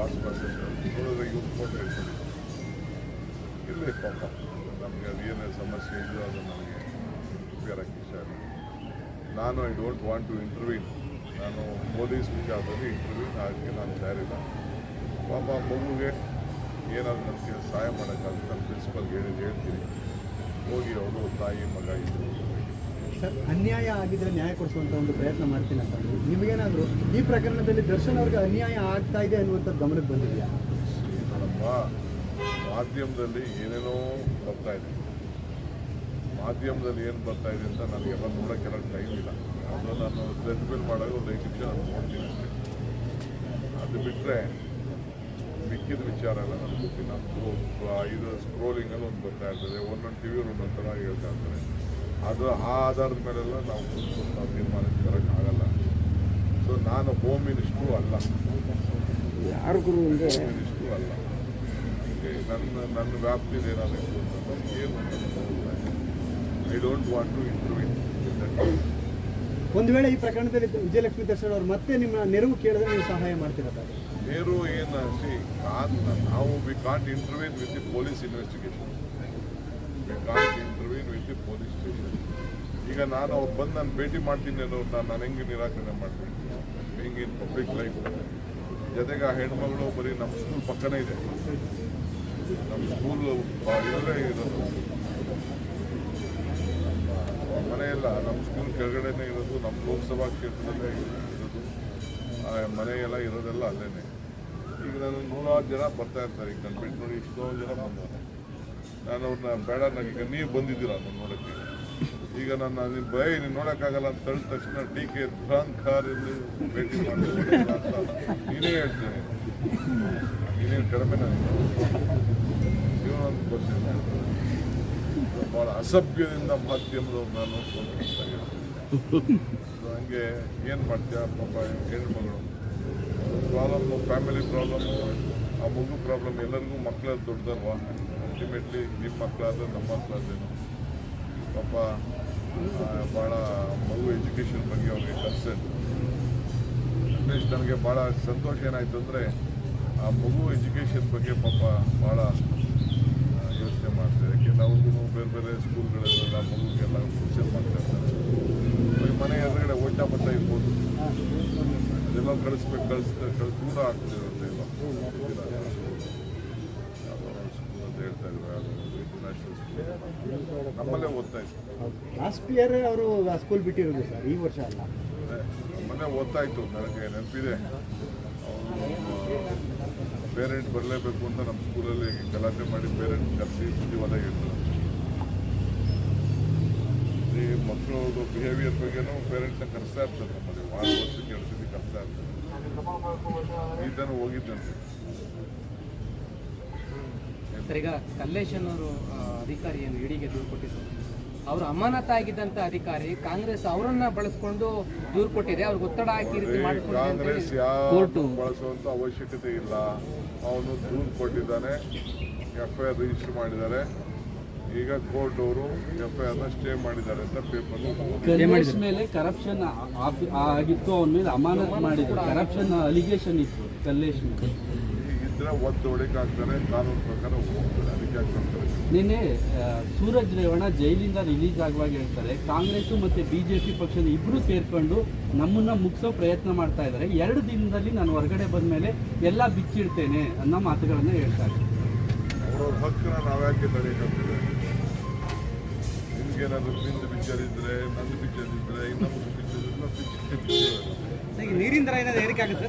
Boss ಅಂತ ನೋಡಿದ್ರೆ ಇವ್ರ ಫೋಟೋ ಇಟ್ಕೊಂಡಿದ್ರು ಇರಲಿ ಪಾಪ, ನಮಗೆ ಅದು ಏನೇ ಸಮಸ್ಯೆ ಇದೆಯೋ ಅದು ನನಗೆ ಉಪಯೋಗ ಇಷ್ಟ ನಾನು ಐ ಡೋಂಟ್ ವಾಂಟ್ ಟು ಇಂಟರ್ವ್ಯೂನ್ ನಾನು ಪೊಲೀಸ್ ವಿಚಾರದಲ್ಲಿ ಇಂಟರ್ವ್ಯೂನ್ ಆಗಕ್ಕೆ ನಾನು ತಯಾರಿಲ್ಲ. ಪಾಪ ಮಗುಗೆ ಏನಾದರೂ ನನಗೆ ಸಹಾಯ ಮಾಡೋಕ್ಕಾಗುತ್ತೆ ನಾನು ಪ್ರಿನ್ಸಿಪಲ್ಗೆ ಹೇಳಿ ಹೇಳ್ತೀನಿ. ಹೋಗಿ ಅವರು ತಾಯಿ, ಮಗ ಇದ್ರು. ಸರ್, ಅನ್ಯಾಯ ಆಗಿದ್ರೆ ನ್ಯಾಯ ಕೊಡಿಸುವಂತ ಒಂದು ಪ್ರಯತ್ನ ಮಾಡ್ತೀನಿ ಅಂತ. ನಿಮಗೇನಾದ್ರು ಈ ಪ್ರಕರಣದಲ್ಲಿ ದರ್ಶನ್ ಅವ್ರಿಗೆ ಅನ್ಯಾಯ ಆಗ್ತಾ ಇದೆ ಅನ್ನುವಂಥ ಗಮನಕ್ಕೆ ಬಂದಿದೆಯಾ? ಮಾಧ್ಯಮದಲ್ಲಿ ಏನೇನೋ ಬರ್ತಾ ಇದೆ. ಮಾಧ್ಯಮದಲ್ಲಿ ಏನು ಬರ್ತಾ ಇದೆ ಅಂತ ನನಗೆಲ್ಲ ನೋಡೋಕ್ಕೆಲ್ಲ ಟೈಮ್ ಇಲ್ಲ. ಅದು ನಾನು ರೆಡ್ ಮಾಡೋ ಒಂದು ಐದು ನಿಮಿಷ ನಾನು ನೋಡ್ತೀನಿ ಅಷ್ಟೇ. ಅದು ಬಿಟ್ಟರೆ ಮಿಕ್ಕಿದ ವಿಚಾರ ಎಲ್ಲ ನನಗೆ ಗೊತ್ತಿಲ್ಲ ಐದು ಸ್ಕ್ರೋಲಿಂಗಲ್ಲಿ ಒಂದು ಬರ್ತಾ ಇರ್ತದೆ. ಒಂದೊಂದು ಟಿ ವಿಯಲ್ಲಿ ಒಂದೊಂದು ಥರ ಹೇಳ್ತಾ ಇರ್ತಾರೆ. ಅದು ಆ ಆಧಾರದ ಮೇಲೆಲ್ಲ ನಾವು ನಾವು ತೀರ್ಮಾನ ಬರೋಕ್ಕಾಗಲ್ಲ ಸೊ ನಾನು ಹೋಮ್ ಮಿನಿಸ್ಟ್ರು ಅಲ್ಲ. ಯಾರು ಗುರು ಹೋಮ್ ಮಿನಿಸ್ಟ್ರು ಅಲ್ಲ. ನನ್ನ ನನ್ನ ವ್ಯಾಪ್ತಿಯಲ್ಲಿ ಏನಾದರೂ ಏನು I don't want to interview ಒಂದು ವೇಳೆ ಈ ಪ್ರಕರಣದಲ್ಲಿ ವಿಜಯಲಕ್ಷ್ಮಿ ದರ್ಶನ್ ಅವರು ಮತ್ತೆ ನಿಮ್ಮ ನೆರವು ಕೇಳಿದ್ರೆ ನೀವು ಸಹಾಯ ಮಾಡ್ತೀರಾ ನೆರವು ನೇರು ಏನು ಸಿ ನಾವು we can't interview with the police investigation we interview with police station ಈಗ ನಾನು ಅವ್ರು ಬಂದು ನಾನು ಭೇಟಿ ಮಾಡ್ತೀನಿ ಅನ್ನೋರು ನಾನು ನಾನು ಹೆಂಗೆ ನಿರಾಕರಣೆ ಮಾಡ್ತೀನಿ? ಹೆಂಗೆ ಇನ್ ಪಬ್ಲಿಕ್ ಲೈಫ್ ಜೊತೆಗೆ ಆ ಹೆಣ್ಮಗಳು ಬರೀ ನಮ್ಮ ಸ್ಕೂಲ್ ಪಕ್ಕನೇ ಇದೆ. ನಮ್ಮ ಸ್ಕೂಲ್ ಇಲ್ಲೇ ಇರೋದು. ಮನೆಯೆಲ್ಲ ನಮ್ಮ ಸ್ಕೂಲ್ ಕೆಳಗಡೆನೇ ಇರೋದು ನಮ್ಮ ಲೋಕಸಭಾ ಕ್ಷೇತ್ರದಲ್ಲೇ ಇರೋದು. ಆ ಮನೆಯೆಲ್ಲ ಇರೋದೆಲ್ಲ ಅಲ್ಲೇ ಈಗ ನಾನು ನೂರಾರು ಜನ ಬರ್ತಾ ಇರ್ತಾರೆ. ಈಗ ನಾನು ಬಿಟ್ಟು ನೋಡಿ ಇಷ್ಟೊಂದು ಜನ ಬಂದವರು. ನಾನು ಅವ್ರನ್ನ ಬೇಡ ನನಗೆ ನೀವು ಬಂದಿದ್ದೀರ ನಾನು ನೋಡೋಕ್ಕೆ. ಈಗ ನನ್ನ ನೀನು ಭಯ ನೀನು ನೋಡೋಕ್ಕಾಗಲ್ಲ ಅಂತ ಹೇಳಿದ ತಕ್ಷಣ ಟೀಕೆ ದುರಂಕಾರಲ್ಲಿ ಭೇಟಿ ಮಾಡಿ ಅಂತ ನೀನೇ ಹೇಳ್ತೀನಿ. ನೀನೇನು ಕಡಿಮೆ ನನಗೆ ಜೀವನದ ಗೊತ್ತಿಲ್ಲ ಭಾಳ ಅಸಭ್ಯದಿಂದ ಮಾಧ್ಯಮದವ್ರು ನಾನು ಹಂಗೆ ಏನು ಮಾಡ್ತೀಯ ಪಾಪ ಹೆಣ್ಮಗಳು ಪ್ರಾಬ್ಲಮ್ಮು ಫ್ಯಾಮಿಲಿ ಪ್ರಾಬ್ಲಮ್ಮು ಆ ಮಗು ಪ್ರಾಬ್ಲಮ್ ಎಲ್ಲರಿಗೂ ಮಕ್ಕಳ ದೊಡ್ಡದಲ್ವಾ? ಅಲ್ಟಿಮೇಟ್ಲಿ ನಿಮ್ಮ ಮಕ್ಕಳಾದ್ರೆ ನಮ್ಮ ಮಕ್ಕಳಾದ್ರೇನು? ಪಾಪ ಭಾಳ ಮಗು ಎಜುಕೇಷನ್ ಬಗ್ಗೆ ಅವ್ರಿಗೆ ಕನ್ಸರ್ನ್ ಅಟ್ಲೀಸ್ಟ್ ನನಗೆ ಭಾಳ ಸಂತೋಷ ಏನಾಯಿತು ಅಂದರೆ, ಆ ಮಗು ಎಜುಕೇಷನ್ ಬಗ್ಗೆ ಪಾಪ ಭಾಳ ಯೋಚನೆ ಮಾಡ್ತಾರೆ. ಯಾಕೆ ಅವ್ರಿಗೂ ಬೇರೆ ಬೇರೆ ಸ್ಕೂಲ್ಗಳಲ್ಲೆಲ್ಲ ಮಗುಗೆಲ್ಲ ಟ್ಯೂಷನ್ ಮಾಡ್ತಾಯಿರ್ತಾರೆ ಮನೆ ಎದುರುಗಡೆ ಓಟ ಬಟ್ಟ ಇರ್ಬೋದು. ಅದೆಲ್ಲ ಕಳಿಸ್ಬೇಕು ಕಳಿಸ್ತಾರೆ ಕಳಿಸ್, ದೂರ ಆಗ್ತಿರುತ್ತೆ ಎಲ್ಲ. ನಮ್ಮಲ್ಲೇ ಓದ್ತಾ ಇತ್ತು ಲಾಸ್ಟ್ ಇಯರ್ ಅವರು ಸ್ಕೂಲ್ ಬಿಟ್ಟಿರೋದು ಸರ್ ಈ ವರ್ಷ ಅಲ್ಲ. ನಮ್ಮಲ್ಲೇ ಓದ್ತಾ ಇತ್ತು ನನಗೆ ನೆನಪಿದೆ. ಪೇರೆಂಟ್ ಬರಲೇಬೇಕು ಅಂತ ನಮ್ಮ ಸ್ಕೂಲಲ್ಲಿ ಗಲಾಟೆ ಮಾಡಿ ಪೇರೆಂಟ್ ಕರೆಸಿ ಹೇಳ್ತಾರೆ. ಈ ಮಕ್ಕಳದು ಬಿಹೇವಿಯರ್ ಬಗ್ಗೆನೂ ಪೇರೆಂಟ್ಸ್ನ ಕರೆಸ್ತಾ ಇರ್ತಾರೆ ನಮ್ಮಲ್ಲಿ. ವಾರ ವರ್ಷಕ್ಕೆ ಎರಡು ಸತಿ ಕರೆಸ್ತಾ ಇರ್ತಾರೆ. ಈ ಥರ ಹೋಗಿದ್ದಂತೆ ಸರ್ ಈಗ ಕಲ್ಲೇಶನ್ ಅವರು ಆ, ಅಧಿಕಾರಿ ಏನು ಇಡಿಗೆ ದೂರು ಕೊಟ್ಟಿದ್ದರು ಅವರು ಅಮಾನತಾಗಿದ್ದಂಥ ಅಧಿಕಾರಿ ಕಾಂಗ್ರೆಸ್ ಅವರನ್ನ ಬಳಸ್ಕೊಂಡು ದೂರು ಕೊಟ್ಟಿದೆ. ಅವ್ರಿಗೆ ಒತ್ತಡ ಹಾಕಿ ಕಾಂಗ್ರೆಸ್ ಯಾರು ಬಳಸುವಂತ ಅವಶ್ಯಕತೆ ಇಲ್ಲ. ಅವನು ದೂರು ಕೊಟ್ಟಿದ್ದಾನೆ. ಎಫ್ ಐ ಆರ್ ರಿಜಿಸ್ಟರ್ ಮಾಡಿದ್ದಾರೆ. ಈಗ ಕೋರ್ಟ್ ಅವರು ಎಫ್ ಐ ಆರ್ನ ಸ್ಟೇ ಮಾಡಿದ್ದಾರೆ ಅಂತ ಪೇಪರ್ ಮೇಲೆ ಕರಪ್ಷನ್ ಆಗಿತ್ತು ಅವನ ಮೇಲೆ ಅಮಾನತ್ ಮಾಡಿದ್ರು. ಕರಪ್ಷನ್ ಅಲಿಗೇಷನ್ ಇತ್ತು ಕಲ್ಲೇಶ್ ಮೇಲೆ ಒತ್ತು ಒತ್ತು ಹೊಡಿಕಾಗ್ತಾರೆ ಕಾನೂನು ಪ್ರಕಾರ ಹೋಗ್ತಾರೆ ಅದಕ್ಕೆ ಯಾಕೆ ಮಾಡ್ತಾರೆ ನಿನ್ನೆ ಸೂರಜ್ ರೇವಣ್ಣ ಜೈಲಿಂದ ರಿಲೀಸ್ ಆಗುವಾಗ ಹೇಳ್ತಾರೆ ಕಾಂಗ್ರೆಸ್ ಮತ್ತೆ ಬಿಜೆಪಿ ಪಕ್ಷದ ಇಬ್ರು ಸೇರ್ಕೊಂಡು ನಮ್ಮನ್ನ ಮುಗಿಸೋ ಪ್ರಯತ್ನ ಮಾಡ್ತಾ ಇದ್ದಾರೆ. ಎರಡು ದಿನದಲ್ಲಿ ನಾನು ಹೊರಗಡೆ ಬಂದ ಮೇಲೆ ಎಲ್ಲ ಬಿಚ್ಚಿಡ್ತೇನೆ ಅನ್ನೋ ಮಾತುಗಳನ್ನ ಹೇಳ್ತಾರೆ ಅವ್ರವ್ರ ಹಕ್ಕನ್ನ ನಾವ್ಯಾಕೆ ತಡೆಯಕ್ಕಾಗ್ತದೆ ನಿಮ್ಗೇನಾದ್ರು ನಿಂದು ಪಿಕ್ಚರ್ ಇದ್ರೆ ನಂದು ಇದ್ರೆ ಇನ್ನೊಂದು ಪಿಕ್ಚರ್ ಇದ್ರೆ ಈಗ ನೀರಿನ ದರ ಏನಾದ್ರು ಏರಿಕೆ ಆಗುತ್ತೆ?